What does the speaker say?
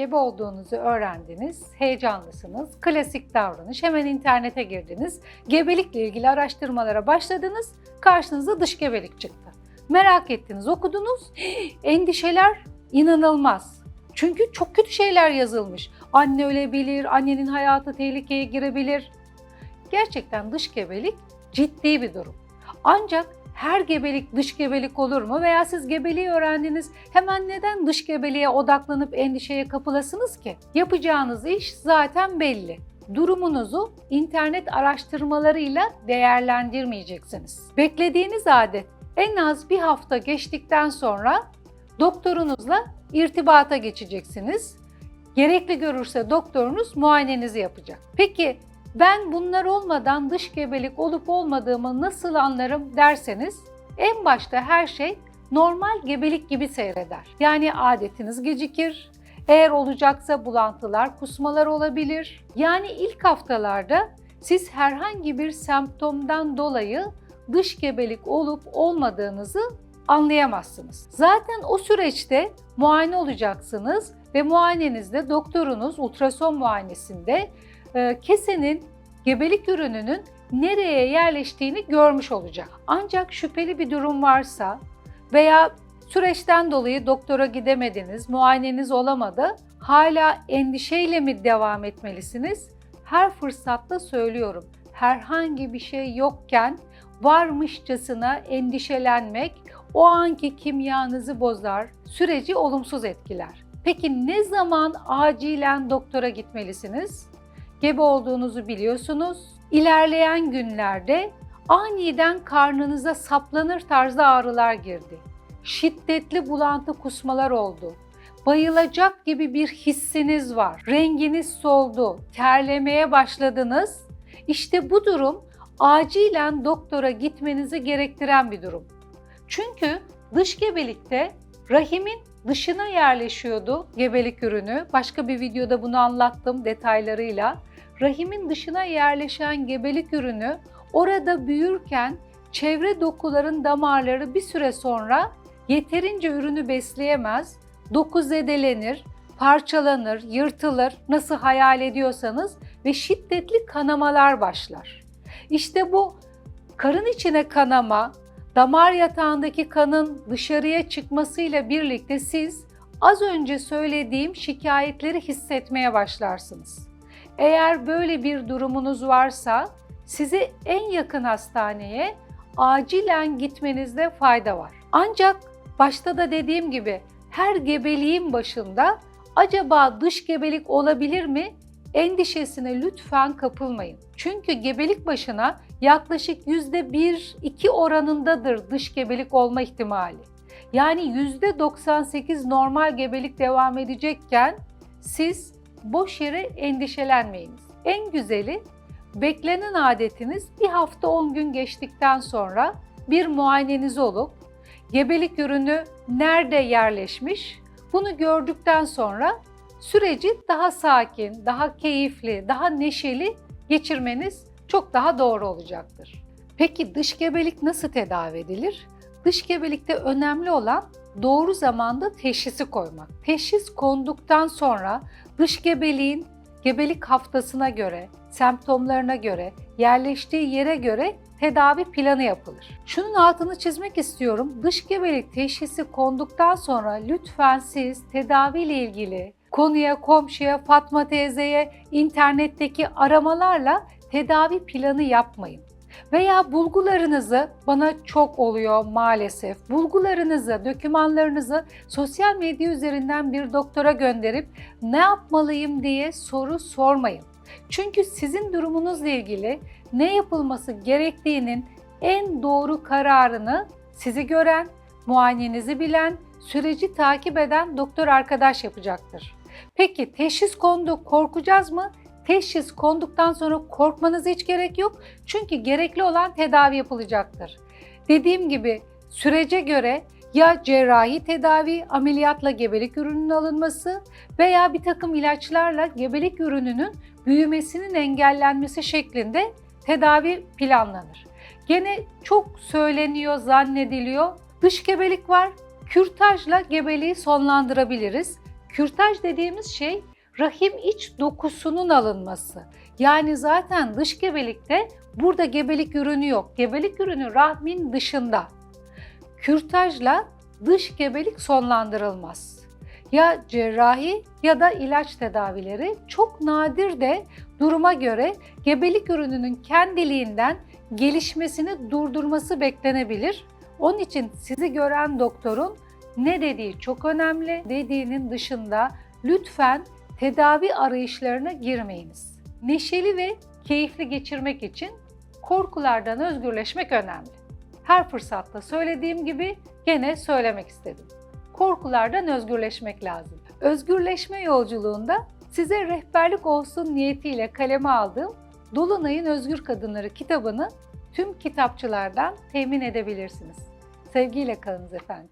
Gebe olduğunuzu öğrendiniz, heyecanlısınız, klasik davranış, hemen internete girdiniz, gebelikle ilgili araştırmalara başladınız, karşınıza dış gebelik çıktı. Merak ettiniz, okudunuz, endişeler inanılmaz. Çünkü çok kötü şeyler yazılmış. Anne ölebilir, annenin hayatı tehlikeye girebilir. Gerçekten dış gebelik ciddi bir durum. Ancak her gebelik dış gebelik olur mu? Veya siz gebeliği öğrendiniz hemen neden dış gebeliğe odaklanıp endişeye kapılasınız ki? Yapacağınız iş zaten belli. Durumunuzu internet araştırmalarıyla değerlendirmeyeceksiniz. Beklediğiniz adet en az bir hafta geçtikten sonra doktorunuzla irtibata geçeceksiniz. Gerekli görürse doktorunuz muayenenizi yapacak. Peki ben bunlar olmadan dış gebelik olup olmadığımı nasıl anlarım derseniz en başta her şey normal gebelik gibi seyreder. Yani adetiniz gecikir, eğer olacaksa bulantılar, kusmalar olabilir. Yani ilk haftalarda siz herhangi bir semptomdan dolayı dış gebelik olup olmadığınızı anlayamazsınız. Zaten o süreçte muayene olacaksınız ve muayenenizde doktorunuz ultrason muayenesinde kesenin gebelik ürününün nereye yerleştiğini görmüş olacak. Ancak şüpheli bir durum varsa veya süreçten dolayı doktora gidemediniz, muayeneniz olamadı, hala endişeyle mi devam etmelisiniz? Her fırsatta söylüyorum. Herhangi bir şey yokken varmışçasına endişelenmek o anki kimyanızı bozar, süreci olumsuz etkiler. Peki ne zaman acilen doktora gitmelisiniz? Gebe olduğunuzu biliyorsunuz. İlerleyen günlerde aniden karnınıza saplanır tarzda ağrılar girdi. Şiddetli bulantı kusmalar oldu. Bayılacak gibi bir hissiniz var. Renginiz soldu. Terlemeye başladınız. İşte bu durum acilen doktora gitmenizi gerektiren bir durum. Çünkü dış gebelikte rahimin dışına yerleşiyordu gebelik ürünü. Başka bir videoda bunu anlattım detaylarıyla. Rahimin dışına yerleşen gebelik ürünü orada büyürken çevre dokuların damarları bir süre sonra yeterince ürünü besleyemez, doku zedelenir, parçalanır, yırtılır nasıl hayal ediyorsanız ve şiddetli kanamalar başlar. İşte bu karın içine kanama, damar yatağındaki kanın dışarıya çıkmasıyla birlikte siz az önce söylediğim şikayetleri hissetmeye başlarsınız. Eğer böyle bir durumunuz varsa sizi en yakın hastaneye acilen gitmenizde fayda var. Ancak başta da dediğim gibi her gebeliğin başında acaba dış gebelik olabilir mi endişesine lütfen kapılmayın. Çünkü gebelik başına yaklaşık %1-2 oranındadır dış gebelik olma ihtimali. Yani %98 normal gebelik devam edecekken siz boş yere endişelenmeyiniz. En güzeli beklenen adetiniz bir hafta 10 gün geçtikten sonra bir muayeneniz olup gebelik ürünü nerede yerleşmiş bunu gördükten sonra süreci daha sakin, daha keyifli, daha neşeli geçirmeniz çok daha doğru olacaktır. Peki dış gebelik nasıl tedavi edilir? Dış gebelikte önemli olan doğru zamanda teşhisi koymak. Teşhis konduktan sonra dış gebeliğin gebelik haftasına göre, semptomlarına göre, yerleştiği yere göre tedavi planı yapılır. Şunun altını çizmek istiyorum. Dış gebelik teşhisi konduktan sonra lütfen siz tedaviyle ilgili konuya, komşuya, Fatma teyzeye, internetteki aramalarla tedavi planı yapmayın. Veya bulgularınızı bana çok oluyor maalesef. Bulgularınızı, dokümanlarınızı sosyal medya üzerinden bir doktora gönderip ne yapmalıyım diye soru sormayın. Çünkü sizin durumunuzla ilgili ne yapılması gerektiğinin en doğru kararını sizi gören, muayenenizi bilen, süreci takip eden doktor arkadaş yapacaktır. Peki teşhis kondu, korkacağız mı? Teşhis konduktan sonra korkmanıza hiç gerek yok. Çünkü gerekli olan tedavi yapılacaktır. Dediğim gibi sürece göre ya cerrahi tedavi, ameliyatla gebelik ürününün alınması veya bir takım ilaçlarla gebelik ürününün büyümesinin engellenmesi şeklinde tedavi planlanır. Gene çok söyleniyor, zannediliyor. Dış gebelik var. Kürtajla gebeliği sonlandırabiliriz. Kürtaj dediğimiz şey rahim iç dokusunun alınması. Yani zaten dış gebelikte burada gebelik ürünü yok. Gebelik ürünü rahmin dışında. Kürtajla dış gebelik sonlandırılmaz. Ya cerrahi ya da ilaç tedavileri çok nadir de duruma göre gebelik ürününün kendiliğinden gelişmesini durdurması beklenebilir. Onun için sizi gören doktorun ne dediği çok önemli. Dediğinin dışında lütfen tedavi arayışlarına girmeyiniz. Neşeli ve keyifli geçirmek için korkulardan özgürleşmek önemli. Her fırsatta söylediğim gibi gene söylemek istedim. Korkulardan özgürleşmek lazım. Özgürleşme yolculuğunda size rehberlik olsun niyetiyle kaleme aldığım Dolunay'ın Özgür Kadınları kitabını tüm kitapçılardan temin edebilirsiniz. Sevgiyle kalınız efendim.